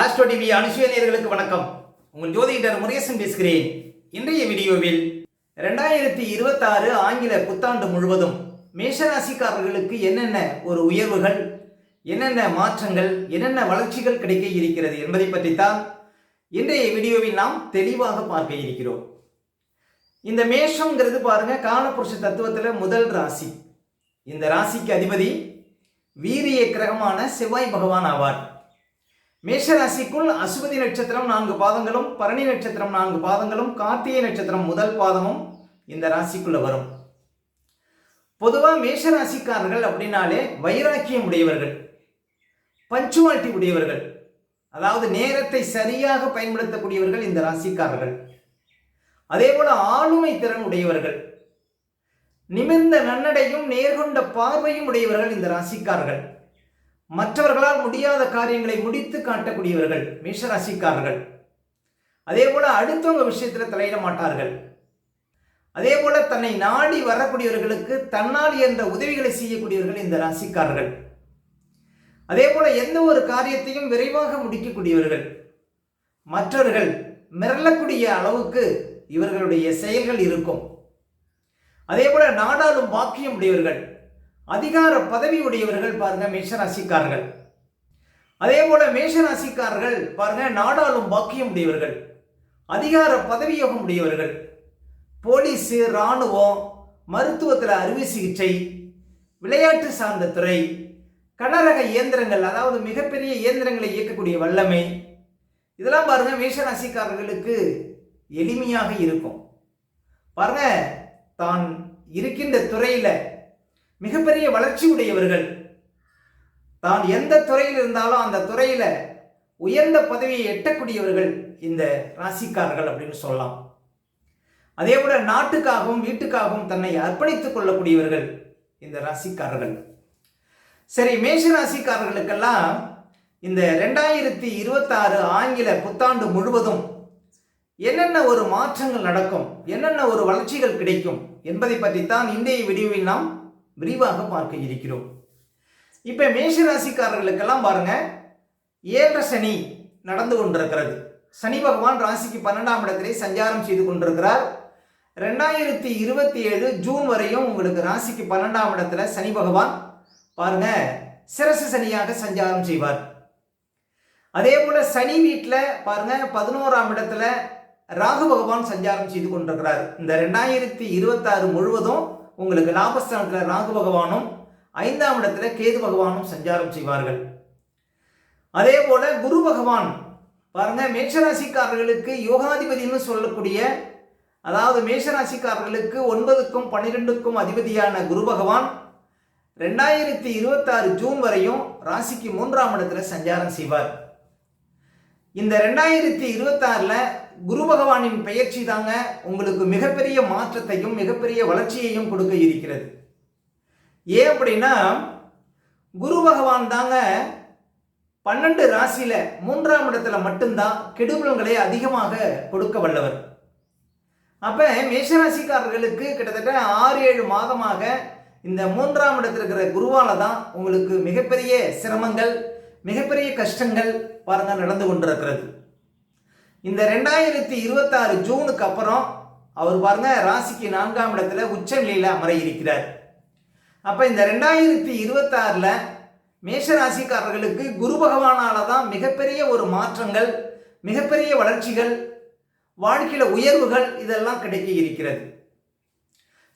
Astro TV அனுசுவனியர்களுக்கு வணக்கம். உங்கள் ஜோதிடர் முருகேசன் பேசுகிறேன். இன்றைய வீடியோவில் ரெண்டாயிரத்தி இருபத்தாறு ஆங்கில புத்தாண்டு முழுவதும் மேஷராசிக்காரர்களுக்கு என்னென்ன ஒரு உயர்வுகள் என்னென்ன மாற்றங்கள் என்னென்ன வளர்ச்சிகள் கிடைக்க இருக்கிறது என்பதை பற்றித்தான் இன்றைய வீடியோவில் நாம் தெளிவாக பார்க்க இருக்கிறோம். இந்த மேஷங்கிறது பாருங்க காலபுருஷ தத்துவத்தில் முதல் ராசி. இந்த ராசிக்கு அதிபதி வீரிய கிரகமான செவ்வாய் பகவான் ஆவார். மேஷ ராசிக்குள் அசுபதி நட்சத்திரம் நான்கு பாதங்களும் பரணி நட்சத்திரம் நான்கு பாதங்களும் கார்த்திகை நட்சத்திரம் முதல் பாதமும் இந்த ராசிக்குள்ள வரும். பொதுவாக மேஷ ராசிக்காரர்கள் அப்படின்னாலே வைராக்கியம் உடையவர்கள் பஞ்சுவாலிட்டி உடையவர்கள் அதாவது நேரத்தை சரியாக பயன்படுத்தக்கூடியவர்கள் இந்த ராசிக்காரர்கள். அதே போல ஆளுமை திறன் உடையவர்கள் நிமிர்ந்த நன்னடையும் நேர்கொண்ட பார்வையும் உடையவர்கள் இந்த ராசிக்காரர்கள். மற்றவர்களால் முடியாத காரியங்களை முடித்து காட்டக்கூடியவர்கள் மேஷராசிக்காரர்கள். அதே போல அடுத்தவங்க விஷயத்துல தலையிட மாட்டார்கள். அதே போல தன்னை நாடி வரக்கூடியவர்களுக்கு தன்னால் என்ற உதவிகளை செய்யக்கூடியவர்கள் இந்த ராசிக்காரர்கள். அதே போல எந்த ஒரு காரியத்தையும் விரைவாக முடிக்கக்கூடியவர்கள். மற்றவர்கள் மிரளக்கூடிய அளவுக்கு இவர்களுடைய செயல்கள் இருக்கும். அதே போல நாடாளும் பாக்கியம் உடையவர்கள். அதிகார பதவி உடையவர்கள் பாருங்க மேஷராசிக்காரர்கள். அதே போல மேஷராசிக்காரர்கள் பாருங்க நாடாளும் பாக்கியம் உடையவர்கள் அதிகார பதவியோகம் உடையவர்கள். போலீஸு இராணுவம் மருத்துவத்தில் அறுவை சிகிச்சை விளையாட்டு சார்ந்த துறை கனரக இயந்திரங்கள் அதாவது மிகப்பெரிய இயந்திரங்களை இயக்கக்கூடிய வல்லமை. இதெல்லாம் பாருங்க மேஷராசிக்காரர்களுக்கு எளிமையாக இருக்கும். பாருங்க தான் இருக்கின்ற துறையில மிகப்பெரிய வளர்ச்சி உடையவர்கள் தான் எந்த துறையில் இருந்தாலும் அந்த துறையில உயர்ந்த பதவியை எட்டக்கூடியவர்கள் இந்த ராசிக்காரர்கள் அப்படின்னு சொல்லலாம். அதே போல நாட்டுக்காகவும் வீட்டுக்காகவும் தன்னை அர்ப்பணித்துக் கொள்ளக்கூடியவர்கள் இந்த ராசிக்காரர்கள். சரி மேஷ ராசிக்காரர்களுக்கெல்லாம் இந்த ரெண்டாயிரத்தி இருபத்தாறு ஆங்கில புத்தாண்டு முழுவதும் என்னென்ன ஒரு மாற்றங்கள் நடக்கும் என்னென்ன ஒரு வளர்ச்சிகள் கிடைக்கும் என்பதை பற்றித்தான் இன்றைய வீடியோவில் நாம் விரிவாக பார்க்க இருக்கிறோம். இப்போ மேஷராசிக்காரர்களுக்கெல்லாம் பாருங்க ஏழரை சனி நடந்து கொண்டிருக்கிறது. சனி பகவான் ராசிக்கு பன்னெண்டாம் இடத்திலே சஞ்சாரம் செய்து கொண்டிருக்கிறார். ரெண்டாயிரத்தி இருபத்தி ஏழு ஜூன் வரையும் உங்களுக்கு ராசிக்கு பன்னெண்டாம் இடத்துல சனி பகவான் பாருங்க சிரசு சனியாக சஞ்சாரம் செய்வார். அதே போல சனி வீட்டில் பாருங்க பதினோராம் இடத்துல ராகு பகவான் சஞ்சாரம் செய்து கொண்டிருக்கிறார். இந்த ரெண்டாயிரத்தி இருபத்தாறு முழுவதும் உங்களுக்கு லாபஸ்தானத்தில் ராகு பகவானும் ஐந்தாம் இடத்துல கேது பகவானும் சஞ்சாரம் செய்வார்கள். அதே போல குரு பகவான் பாருங்க மேஷராசிக்காரர்களுக்கு யோகாதிபதினு சொல்லக்கூடிய அதாவது மேஷராசிக்காரர்களுக்கு ஒன்பதுக்கும் பன்னிரெண்டுக்கும் அதிபதியான குரு பகவான் ரெண்டாயிரத்தி இருபத்தாறு ஜூன் வரையும் ராசிக்கு மூன்றாம் இடத்துல சஞ்சாரம் செய்வார். இந்த ரெண்டாயிரத்தி இருபத்தாறில் குரு பகவானின் பெயர்ச்சி தாங்க உங்களுக்கு மிகப்பெரிய மாற்றத்தையும் மிகப்பெரிய வளர்ச்சியையும் கொடுக்க இருக்கிறது. ஏன் அப்படின்னா குரு பகவான் தாங்க பன்னெண்டு ராசியில மூன்றாம் இடத்துல மட்டும்தான் கெடுபலன்களை அதிகமாக கொடுக்க வல்லவர். அப்ப மேஷராசிக்காரர்களுக்கு கிட்டத்தட்ட ஆறு ஏழு மாதமாக இந்த மூன்றாம் இடத்துல இருக்கிற குருவால தான் உங்களுக்கு மிகப்பெரிய சிரமங்கள் மிகப்பெரிய கஷ்டங்கள் பாருங்க நடந்து கொண்டிருக்கிறது. இந்த ரெண்டாயிரத்தி இருபத்தாறு ஜூனுக்கு அப்புறம் அவர் பாருங்க ராசிக்கு நான்காம் இடத்துல உச்ச நிலையில அமர இருக்கிறார் அப்ப இந்த ரெண்டாயிரத்தி இருபத்தாறில் மேஷ ராசிக்காரர்களுக்கு குரு பகவானால தான் மிகப்பெரிய ஒரு மாற்றங்கள் மிகப்பெரிய வளர்ச்சிகள் வாழ்க்கையில உயர்வுகள் இதெல்லாம் கிடைக்க இருக்கிறது.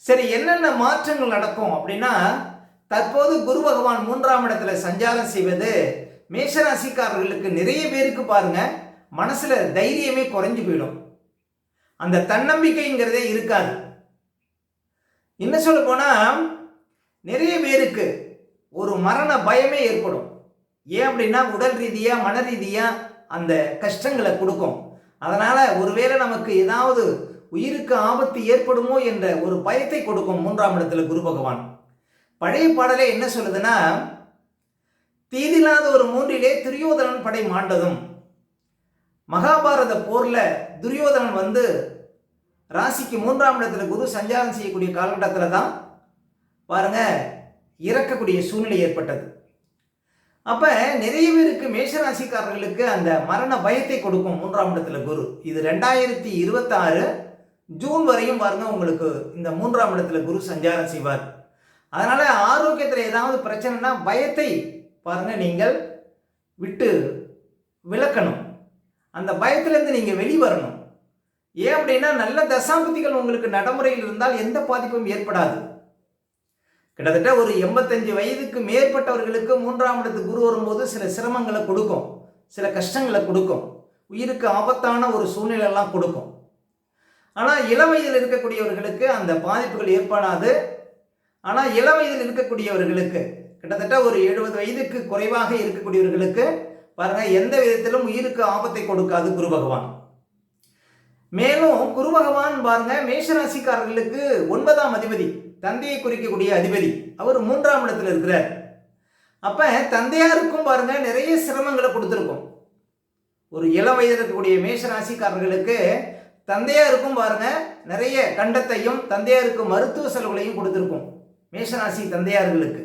சரி என்னென்ன மாற்றங்கள் நடக்கும் அப்படின்னா தற்போது குரு பகவான் மூன்றாம் இடத்துல சஞ்சாரம் செய்வது மேஷராசிக்காரர்களுக்கு நிறைய பேருக்கு பாருங்க மனசில் தைரியமே குறைஞ்சு போயிடும். அந்த தன்னம்பிக்கைங்கிறதே இருக்காது. என்ன சொல்ல போனால் நிறைய பேருக்கு ஒரு மரண பயமே ஏற்படும். ஏன் அப்படின்னா உடல் ரீதியாக மன ரீதியாக அந்த கஷ்டங்களை கொடுக்கும். அதனால் ஒருவேளை நமக்கு ஏதாவது உயிருக்கு ஆபத்து ஏற்படுமோ என்ற ஒரு பயத்தை கொடுக்கும் மூன்றாம் இடத்துல குரு பகவான். பழைய பாடலே என்ன சொல்லுதுன்னா தீதில்லாத ஒரு மூன்றிலே துரியோதனன் படை மாண்டதும் மகாபாரத போர்ல துரியோதனன் வந்து ராசிக்கு மூன்றாம் இடத்துல குரு சஞ்சாரம் செய்யக்கூடிய காலகட்டத்தில் தான் பாருங்க இறக்கக்கூடிய சூழ்நிலை ஏற்பட்டது. அப்ப நிறைய பேருக்கு மேஷராசிக்காரர்களுக்கு அந்த மரண பயத்தை கொடுக்கும் மூன்றாம் இடத்துல குரு. இது ரெண்டாயிரத்தி இருபத்தாறு ஜூன் வரையும் பாருங்க உங்களுக்கு இந்த மூன்றாம் இடத்துல குரு சஞ்சாரம் செய்வார். அதனால ஆரோக்கியத்தில் ஏதாவது பிரச்சனைனா பயத்தை பாருங்க நீங்கள் விட்டு விளக்கணும் அந்த பயத்திலேருந்து நீங்கள் வெளிவரணும். ஏன் அப்படின்னா நல்ல தசாபதிகள் உங்களுக்கு நடைமுறையில் இருந்தால் எந்த பாதிப்பும் ஏற்படாது. கிட்டத்தட்ட ஒரு எண்பத்தஞ்சு வயதுக்கு மேற்பட்டவர்களுக்கு மூன்றாம் இடத்து குரு வரும்போது சில சிரமங்களை கொடுக்கும். சில கஷ்டங்களை கொடுக்கும். உயிருக்கு ஆபத்தான ஒரு சூழ்நிலையெல்லாம் கொடுக்கும். ஆனால் இளவயதில் இருக்கக்கூடியவர்களுக்கு அந்த பாதிப்புகள் ஏற்படாது. ஆனால் இளவயதில் இருக்கக்கூடியவர்களுக்கு கிட்டத்தட்ட ஒரு எழுபது வயதுக்கு குறைவாக இருக்கக்கூடியவர்களுக்கு பாருங்க எந்த விதத்திலும் உயிருக்கு ஆபத்தை கொடுக்காது குரு பகவான். மேலும் குரு பகவான் பாருங்க மேஷராசிக்காரர்களுக்கு ஒன்பதாம் அதிபதி தந்தையை குறிக்கக்கூடிய அதிபதி. அவர் மூன்றாம் இடத்துல இருக்கிறார். அப்ப தந்தையாருக்கும் பாருங்க நிறைய சிரமங்களை கொடுத்துருக்கும். ஒரு இளம் வயதில் இருக்கக்கூடிய மேஷராசிக்காரர்களுக்கு தந்தையாருக்கும் பாருங்க நிறைய கண்டத்தையும் தந்தையாருக்கு மருத்துவ செலவுகளையும் கொடுத்துருக்கும். மேஷராசி தந்தையார்களுக்கு.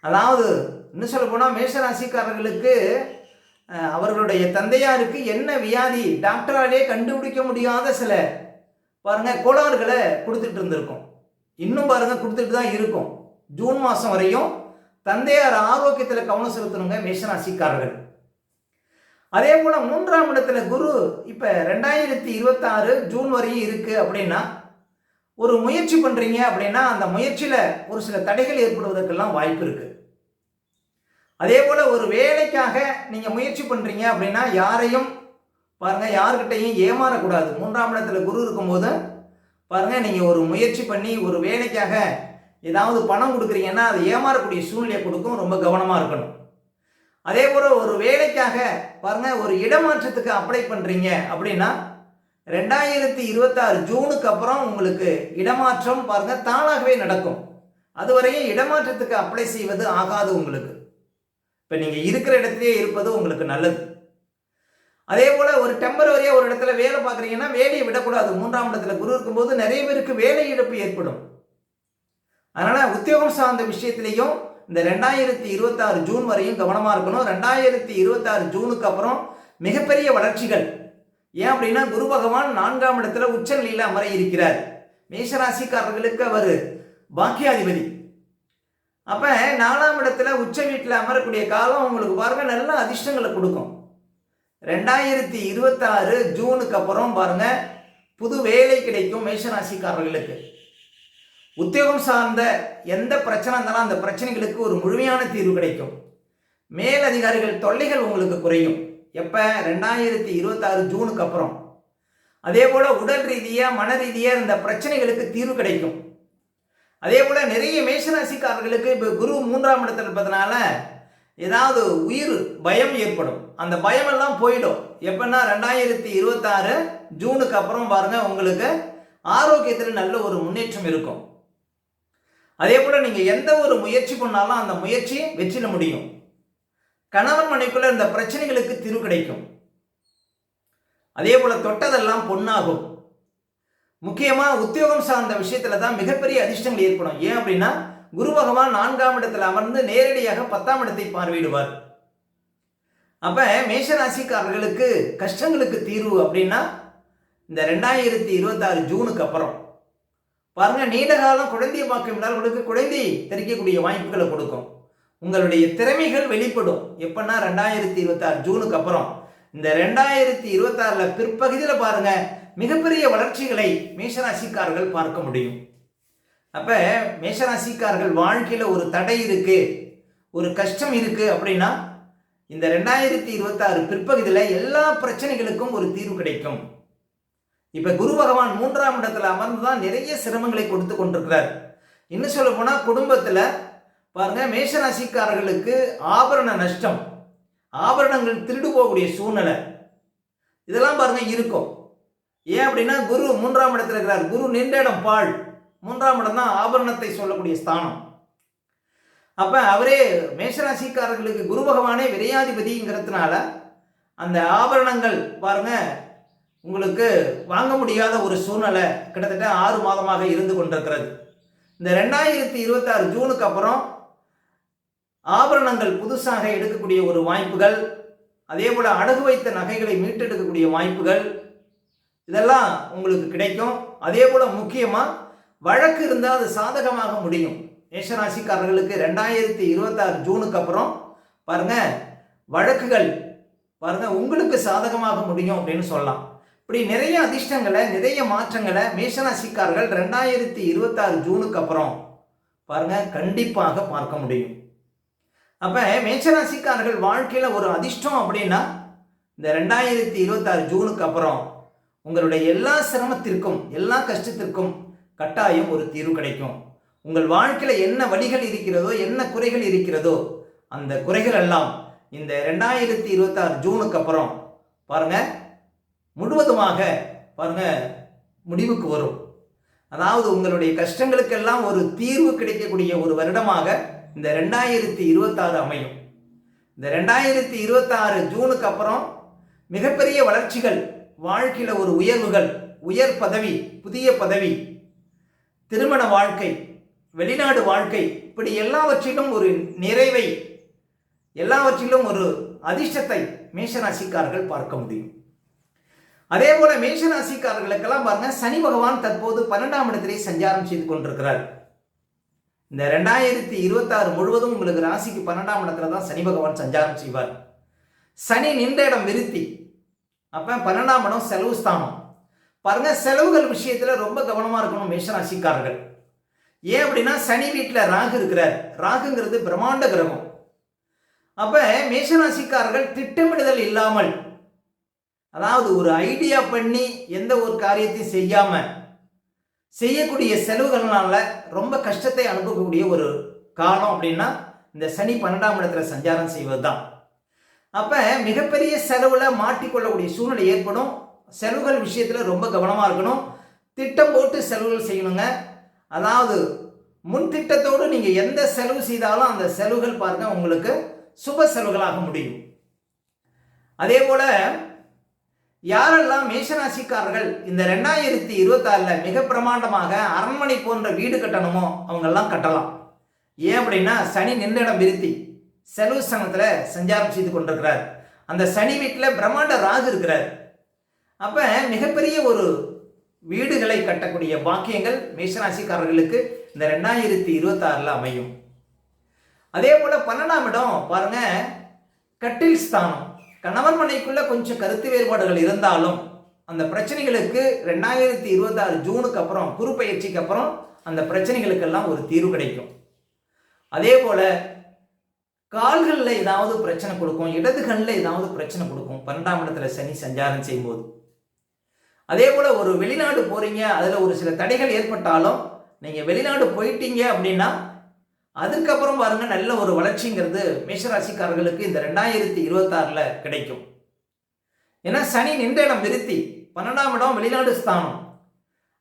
அதாவது இன்னும் சொல்ல போனால் மேஷராசிக்காரர்களுக்கு அவர்களுடைய தந்தையாருக்கு என்ன வியாதி? டாக்டராலே கண்டுபிடிக்க முடியாத சில பாருங்க கோளாறுகளை கொடுத்துட்டு இருந்திருக்கும். இன்னும் பாருங்க கொடுத்துட்டு தான் இருக்கும். ஜூன் மாதம் வரையும் தந்தையார் ஆரோக்கியத்தில் கவனம் செலுத்தணுங்க மேஷராசிக்காரர்கள். அதே போல மூன்றாம் இடத்துல குரு இப்ப ரெண்டாயிரத்தி இருபத்தாறு ஜூன் வரையும் இருக்கு அப்படின்னா ஒரு முயற்சி பண்றீங்க அப்படின்னா அந்த முயற்சியில ஒரு சில தடைகள் ஏற்படுவதற்கெல்லாம் வாய்ப்பு இருக்கு. அதே போல் ஒரு வேலைக்காக நீங்கள் முயற்சி பண்ணுறீங்க அப்படின்னா யாரையும் பாருங்கள் யார்கிட்டையும் ஏமாறக்கூடாது. மூன்றாம் இடத்துல குரு இருக்கும்போது பாருங்க நீங்கள் ஒரு முயற்சி பண்ணி ஒரு வேலைக்காக ஏதாவது பணம் கொடுக்குறீங்கன்னா அது ஏமாறக்கூடிய சூழ்நிலையை கொடுக்கும் ரொம்ப கவனமாக இருக்கணும். அதே போல் ஒரு வேலைக்காக பாருங்க ஒரு இடமாற்றத்துக்கு அப்ளை பண்ணுறீங்க அப்படின்னா ரெண்டாயிரத்தி இருபத்தாறு ஜூனுக்கு அப்புறம் உங்களுக்கு இடமாற்றம் பாருங்கள் தானாகவே நடக்கும். அதுவரையும் இடமாற்றத்துக்கு அப்ளை செய்வது ஆகாது உங்களுக்கு. இப்போ நீங்கள் இருக்கிற இடத்துலையே இருப்பது உங்களுக்கு நல்லது. அதே போல் ஒரு டெம்பரவரியாக ஒரு இடத்துல வேலை பார்க்குறீங்கன்னா வேலையை விடக்கூடாது. மூன்றாம் இடத்துல குரு இருக்கும்போது நிறைய பேருக்கு வேலை இழப்பு ஏற்படும். அதனால் உத்தியோகம் சார்ந்த விஷயத்திலையும் இந்த ரெண்டாயிரத்தி இருபத்தாறு ஜூன் வரையும் கவனமாக இருக்கணும். ரெண்டாயிரத்தி இருபத்தாறு ஜூனுக்கு அப்புறம் மிகப்பெரிய வளர்ச்சிகள். ஏன் அப்படின்னா குரு பகவான் நான்காம் இடத்துல உச்ச நிலையில அமர இருக்கிறார். மேஷராசிக்காரர்களுக்கு அவர் பாக்கியாதிபதி. அப்போ நாலாம் இடத்துல உச்ச வீட்டில் அமரக்கூடிய காலம் உங்களுக்கு பாருங்க நல்ல அதிர்ஷ்டங்களை கொடுக்கும். ரெண்டாயிரத்தி இருபத்தாறு ஜூனுக்கு அப்புறம் பாருங்க புது வேலை கிடைக்கும் மேஷராசிக்காரர்களுக்கு. உத்தியோகம் சார்ந்த எந்த பிரச்சனை இருந்தாலும் அந்த பிரச்சனைகளுக்கு ஒரு முழுமையான தீர்வு கிடைக்கும். மேலதிகாரிகள் தொல்லைகள் உங்களுக்கு குறையும். எப்போ? ரெண்டாயிரத்தி இருபத்தாறு ஜூனுக்கு அப்புறம். அதே போல் உடல் ரீதியாக மன ரீதியாக இந்த பிரச்சனைகளுக்கு தீர்வு கிடைக்கும். அதே போல் நிறைய மேஷராசிக்காரர்களுக்கு இப்போ குரு மூன்றாம் இடத்துல இருப்பதனால ஏதாவது உயிர் பயம் ஏற்படும். அந்த பயம் எல்லாம் போயிடும். எப்பன்னா ரெண்டாயிரத்தி இருபத்தாறு ஜூனுக்கு அப்புறம் பாருங்க உங்களுக்கு ஆரோக்கியத்தில் நல்ல ஒரு முன்னேற்றம் இருக்கும். அதே போல நீங்க எந்த ஒரு முயற்சி பண்ணாலும் அந்த முயற்சி வெற்றில முடியும். கணவன் மனைக்குள்ள இந்த பிரச்சனைகளுக்கு தீர்வு கிடைக்கும். அதே போல தொட்டதெல்லாம் பொன்னாகும். முக்கியமாக உத்தியோகம் சார்ந்த விஷயத்துல தான் மிகப்பெரிய அதிர்ஷ்டங்கள் ஏற்படும். ஏன் அப்படின்னா குரு பகவான் நான்காம் இடத்துல அமர்ந்து நேரடியாக பத்தாம் இடத்தை பார்வையிடுவார். அப்ப மேஷராசிக்காரர்களுக்கு கஷ்டங்களுக்கு தீர்வு அப்படின்னா இந்த ரெண்டாயிரத்தி இருபத்தாறு ஜூனுக்கு அப்புறம். பாருங்க நீண்ட காலம் குழந்தைய பார்க்க உங்களுக்கு குழந்தை தெரிவிக்கக்கூடிய வாய்ப்புகளை கொடுக்கும். உங்களுடைய திறமைகள் வெளிப்படும். எப்பன்னா ரெண்டாயிரத்தி இருபத்தாறு ஜூனுக்கு அப்புறம். இந்த ரெண்டாயிரத்தி இருபத்தாறுல பிற்பகுதியில் பாருங்க மிகப்பெரிய வளர்ச்சிகளை மேஷராசிக்காரர்கள் பார்க்க முடியும். அப்போ மேஷராசிக்காரர்கள் வாழ்க்கையில் ஒரு தடை இருக்கு ஒரு கஷ்டம் இருக்கு அப்படின்னா இந்த ரெண்டாயிரத்தி இருபத்தாறு பிற்பகுதியில் எல்லா பிரச்சனைகளுக்கும் ஒரு தீர்வு கிடைக்கும். இப்போ குரு பகவான் மூன்றாம் இடத்துல அமர்ந்து தான் நிறைய சிரமங்களை கொடுத்து கொண்டிருக்கிறார். இன்னும் சொல்ல போனால் குடும்பத்தில் பாருங்க மேஷராசிக்காரர்களுக்கு ஆபரண நஷ்டம் ஆபரணங்கள் திருடு போகக்கூடிய சூழ்நிலை இதெல்லாம் பாருங்க இருக்கும். ஏன் அப்படின்னா குரு மூன்றாம் இடத்துல இருக்கிறார். குரு நின்ற இடம் பால் மூன்றாம் இடம் தான் ஆபரணத்தை சொல்லக்கூடிய ஸ்தானம். அப்ப அவரே மேஷராசிக்காரர்களுக்கு குரு பகவானே விரையாதிபதிங்கிறதுனால அந்த ஆபரணங்கள் பாருங்க உங்களுக்கு வாங்க முடியாத ஒரு சூழ்நிலை கிட்டத்தட்ட ஆறு மாதமாக இருந்து கொண்டிருக்கிறது. இந்த ரெண்டாயிரத்தி இருபத்தாறு ஜூனுக்கு அப்புறம் ஆபரணங்கள் புதுசாக எடுக்கக்கூடிய ஒரு வாய்ப்புகள் அதே போல் அடகு வைத்த நகைகளை மீட்டெடுக்கக்கூடிய வாய்ப்புகள் இதெல்லாம் உங்களுக்கு கிடைக்கும். அதே போல் முக்கியமாக வழக்கு இருந்தால் அது சாதகமாக முடியும். மேஷராசிக்காரர்களுக்கு ரெண்டாயிரத்தி இருபத்தாறு ஜூனுக்கு அப்புறம் பாருங்க வழக்குகள் பாருங்கள் உங்களுக்கு சாதகமாக முடியும் அப்படின்னு சொல்லலாம். இப்படி நிறைய அதிர்ஷ்டங்களை நிறைய மாற்றங்களை மேஷராசிக்காரர்கள் ரெண்டாயிரத்தி இருபத்தாறு ஜூனுக்கு அப்புறம் பாருங்க கண்டிப்பாக பார்க்க முடியும். அப்போ மேஷராசிக்காரர்கள் வாழ்க்கையில் ஒரு அதிர்ஷ்டம் அப்படின்னா இந்த ரெண்டாயிரத்தி இருபத்தாறு ஜூனுக்கு அப்புறம் உங்களுடைய எல்லா சிரமத்திற்கும் எல்லா கஷ்டத்திற்கும் கட்டாயம் ஒரு தீர்வு கிடைக்கும். உங்கள் வாழ்க்கையில் என்ன வழிகள் இருக்கிறதோ என்ன குறைகள் இருக்கிறதோ அந்த குறைகள் எல்லாம் இந்த ரெண்டாயிரத்தி இருபத்தாறு ஜூனுக்கு அப்புறம் பாருங்க முழுவதுமாக பாருங்க முடிவுக்கு வரும். அதாவது உங்களுடைய கஷ்டங்களுக்கெல்லாம் ஒரு தீர்வு கிடைக்கக்கூடிய ஒரு வருடமாக இந்த ரெண்டாயிரத்தி இருபத்தாறு அமையும். இந்த ரெண்டாயிரத்தி இருபத்தாறு ஜூனுக்கு அப்புறம் மிகப்பெரிய வளர்ச்சிகள் வாழ்க்கையில் ஒரு உயர்வுகள் உயர் பதவி புதிய பதவி திருமண வாழ்க்கை வெளிநாடு வாழ்க்கை இப்படி எல்லாவற்றிலும் ஒரு நிறைவை எல்லாவற்றிலும் ஒரு அதிர்ஷ்டத்தை மேஷராசிக்காரர்கள் பார்க்க முடியும். அதே போல மேஷராசிக்காரர்களுக்கெல்லாம் பாருங்க சனி பகவான் தற்போது பன்னெண்டாம் இடத்திலே சஞ்சாரம் செய்து கொண்டிருக்கிறார். இந்த ரெண்டாயிரத்தி இருபத்தாறு முழுவதும் உங்களுக்கு ராசிக்கு பன்னெண்டாம் இடத்துல தான் சனி பகவான் சஞ்சாரம் செய்வார். சனி நின்ற இடம் விருத்தி. அப்ப பன்னெண்டாம் இடம் செலவு ஸ்தானம். பாருங்க செலவுகள் விஷயத்துல ரொம்ப கவனமா இருக்கணும் மேஷராசிக்காரர்கள். ஏன் அப்படின்னா சனி வீட்டில் ராகு இருக்கிறார். ராகுங்கிறது பிரம்மாண்ட கிரகம். அப்ப மேஷராசிக்காரர்கள் திட்டமிடுதல் இல்லாமல் அதாவது ஒரு ஐடியா பண்ணி எந்த ஒரு காரியத்தையும் செய்யாம செய்யக்கூடிய செலவுகள்னால ரொம்ப கஷ்டத்தை அனுப்பக்கூடிய ஒரு காலம் அப்படின்னா இந்த சனி பன்னெண்டாம் இடத்துல சஞ்சாரம் செய்வது தான் அப்போ மிகப்பெரிய செலவில் மாட்டிக்கொள்ளக்கூடிய சூழ்நிலை ஏற்படும். செலவுகள் விஷயத்தில் ரொம்ப கவனமாக இருக்கணும். திட்டம் போட்டு செலவுகள் செய்யணுங்க. அதாவது முன் திட்டத்தோடு நீங்கள் எந்த செலவு செய்தாலும் அந்த செலவுகள் பாருங்க உங்களுக்கு சுப செலவுகளாக முடியும். அதே போல் யாரெல்லாம் மேஷராசிக்காரர்கள் இந்த ரெண்டாயிரத்தி இருபத்தாறில் மிக பிரமாண்டமாக அரண்மனை போன்ற வீடு கட்டணுமோ அவங்கெல்லாம் கட்டலாம். ஏன் அப்படின்னா சனி நின்றிடம் விருத்தி. செலவு சமயத்தில் சஞ்சாரம் செய்து கொண்டிருக்கிறார். அந்த சனி வீட்டில் பிரம்மாண்ட ராகு இருக்கிறார். அப்போ மிகப்பெரிய ஒரு வீடுகளை கட்டக்கூடிய பாக்கியங்கள் மேஷராசிக்காரர்களுக்கு இந்த ரெண்டாயிரத்தி இருபத்தாறில் அமையும். அதே போல் பன்னெண்டாம் இடம் பாருங்க கட்டில் ஸ்தானம். கணவன் மனைக்குள்ளே கொஞ்சம் கருத்து வேறுபாடுகள் இருந்தாலும் அந்த பிரச்சனைகளுக்கு ரெண்டாயிரத்தி இருபத்தாறு ஜூனுக்கு அப்புறம் குறு பயிற்சிக்கு அப்புறம் அந்த பிரச்சனைகளுக்கெல்லாம் ஒரு தீர்வு கிடைக்கும். அதே போல் கால்களில் ஏதாவது பிரச்சனை கொடுக்கும் இடதுகளில் ஏதாவது பிரச்சனை கொடுக்கும். பன்னெண்டாம் இடத்துல சனி சஞ்சாரம் செய்யும்போது. அதே போல் ஒரு வெளிநாடு போகிறீங்க அதில் ஒரு சில தடைகள் ஏற்பட்டாலும் நீங்கள் வெளிநாடு போயிட்டீங்க அப்படின்னா அதுக்கப்புறம் பாருங்க நல்ல ஒரு வளர்ச்சிங்கிறது மேஷராசிக்காரர்களுக்கு இந்த ரெண்டாயிரத்தி இருபத்தாறில் கிடைக்கும். ஏன்னா சனி நின்ற இடம் விருத்தி. பன்னெண்டாம் இடம் வெளிநாடு ஸ்தானம்.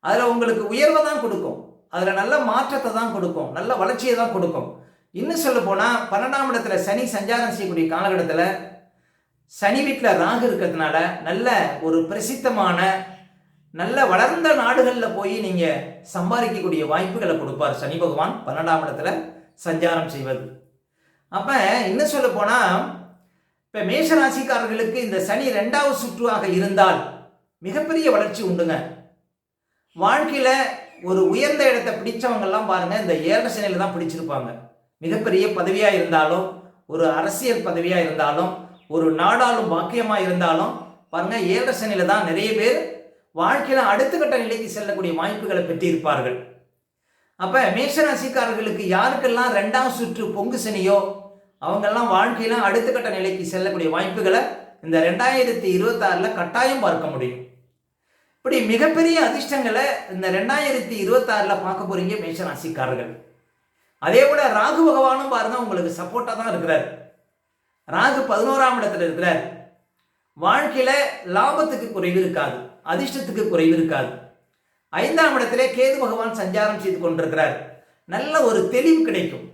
அதில் உங்களுக்கு உயர்வை தான் கொடுக்கும். அதில் நல்ல மாற்றத்தை தான் கொடுக்கும். நல்ல வளர்ச்சியை தான் கொடுக்கும். இன்னும் சொல்ல போனால் பன்னெண்டாம் இடத்துல சனி சஞ்சாரம் செய்யக்கூடிய காலகட்டத்தில் சனி வீட்டில் ராகு இருக்கிறதுனால நல்ல ஒரு பிரசித்தமான நல்ல வளர்ந்த நாடுகளில் போய் நீங்கள் சம்பாதிக்கக்கூடிய வாய்ப்புகளை கொடுப்பார் சனி பகவான் பன்னெண்டாம் இடத்துல சஞ்சாரம் செய்வது. அப்போ இன்னும் சொல்ல போனால் இப்போ மேஷராசிக்காரர்களுக்கு இந்த சனி ரெண்டாவது சுற்றுவாக இருந்தால் மிகப்பெரிய வளர்ச்சி உண்டுங்க. வாழ்க்கையில் ஒரு உயர்ந்த இடத்தை பிடிச்சவங்கெல்லாம் பாருங்கள் இந்த ஏழரை சனியில் தான் பிடிச்சிருப்பாங்க. மிகப்பெரிய பதவியாக இருந்தாலும் ஒரு அரசியல் பதவியாக இருந்தாலும் ஒரு நாடாளும் பாக்கியமாக இருந்தாலும் பாருங்க ஏழரை தான் நிறைய பேர் வாழ்க்கையில் அடுத்த கட்ட நிலைக்கு செல்லக்கூடிய வாய்ப்புகளை பெற்றிருப்பார்கள். அப்ப மேஷராசிக்காரர்களுக்கு யாருக்கெல்லாம் ரெண்டாம் சுற்று பொங்கு சனியோ அவங்கெல்லாம் வாழ்க்கையில அடுத்த கட்ட நிலைக்கு செல்லக்கூடிய வாய்ப்புகளை இந்த ரெண்டாயிரத்தி இருபத்தாறுல கட்டாயம் பார்க்க முடியும். இப்படி மிகப்பெரிய அதிர்ஷ்டங்களை இந்த ரெண்டாயிரத்தி இருபத்தாறுல பார்க்க போறீங்க மேஷராசிக்காரர்கள் அதே போல ராகு பகவானும் பாருங்க உங்களுக்கு சப்போர்ட்டா தான் இருக்கிறார். ராகு பதினோராம் இடத்துல இருக்கிறார். வாழ்க்கையில லாபத்துக்கு குறைவு இருக்காது அதிர்ஷ்டத்துக்கு குறைவு இருக்காது. ஐந்தாம் இடத்திலே கேது பகவான் சஞ்சாரம் செய்து கொண்டிருக்கிறார். நல்ல ஒரு தெளிவு கிடைக்கும்.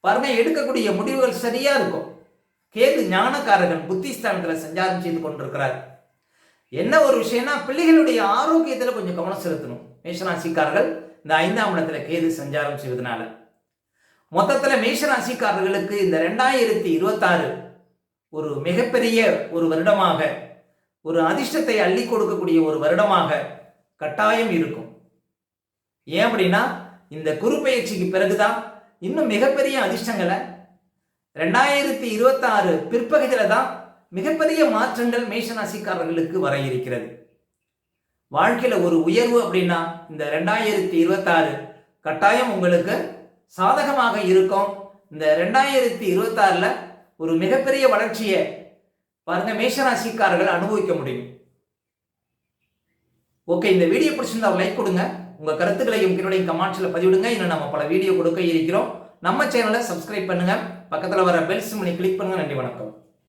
பாருங்க எடுக்கக்கூடிய முடிவுகள் சரியா இருக்கும். கேது ஞானக்காரகன் புத்திஸ்தானத்தில் சஞ்சாரம் செய்து கொண்டிருக்கிறார். என்ன ஒரு விஷயம்னா பிள்ளைகளுடைய ஆரோக்கியத்தில் கொஞ்சம் கவனம் செலுத்தணும். மேஷராசிக்காரர்கள் இந்த ஐந்தாம் இடத்துல கேது சஞ்சாரம் செய்வதனால. மொத்தத்தில் மேஷராசிக்காரர்களுக்கு இந்த ரெண்டாயிரத்தி இருபத்தாறு ஒரு மிகப்பெரிய ஒரு வருடமாக ஒரு அதிர்ஷ்டத்தை அள்ளி கொடுக்கக்கூடிய ஒரு வருடமாக கட்டாயம் இருக்கும். ஏன் அப்படின்னா இந்த குரு பயிற்சிக்கு பிறகுதான் இன்னும் மிகப்பெரிய அதிர்ஷ்டங்களை ரெண்டாயிரத்தி இருபத்தாறு பிற்பகுதியில் தான் மிகப்பெரிய மாற்றங்கள் மேஷராசிக்காரர்களுக்கு வர இருக்கிறது. வாழ்க்கையில் ஒரு உயர்வு அப்படின்னா இந்த ரெண்டாயிரத்தி இருபத்தாறு கட்டாயம் உங்களுக்கு சாதகமாக இருக்கும். இந்த ரெண்டாயிரத்தி இருபத்தாறுல ஒரு மிகப்பெரிய வளர்ச்சியை பாருங்க மேஷராசிக்காரர்கள் அனுபவிக்க முடியும். ஓகே இந்த வீடியோ பிடிச்சிருந்தா லைக் கொடுங்க. உங்க கருத்துக்களையும் என்னுடைய கமெண்ட்ஸ்ல பதிவிடுங்க. இன்னும் நம்ம பல வீடியோ கொடுக்க இருக்கிறோம். நம்ம சேனலை சப்ஸ்கிரைப் பண்ணுங்க. பக்கத்துல வர பெல் சிம்மனை கிளிக் பண்ணுங்க. நன்றி வணக்கம்.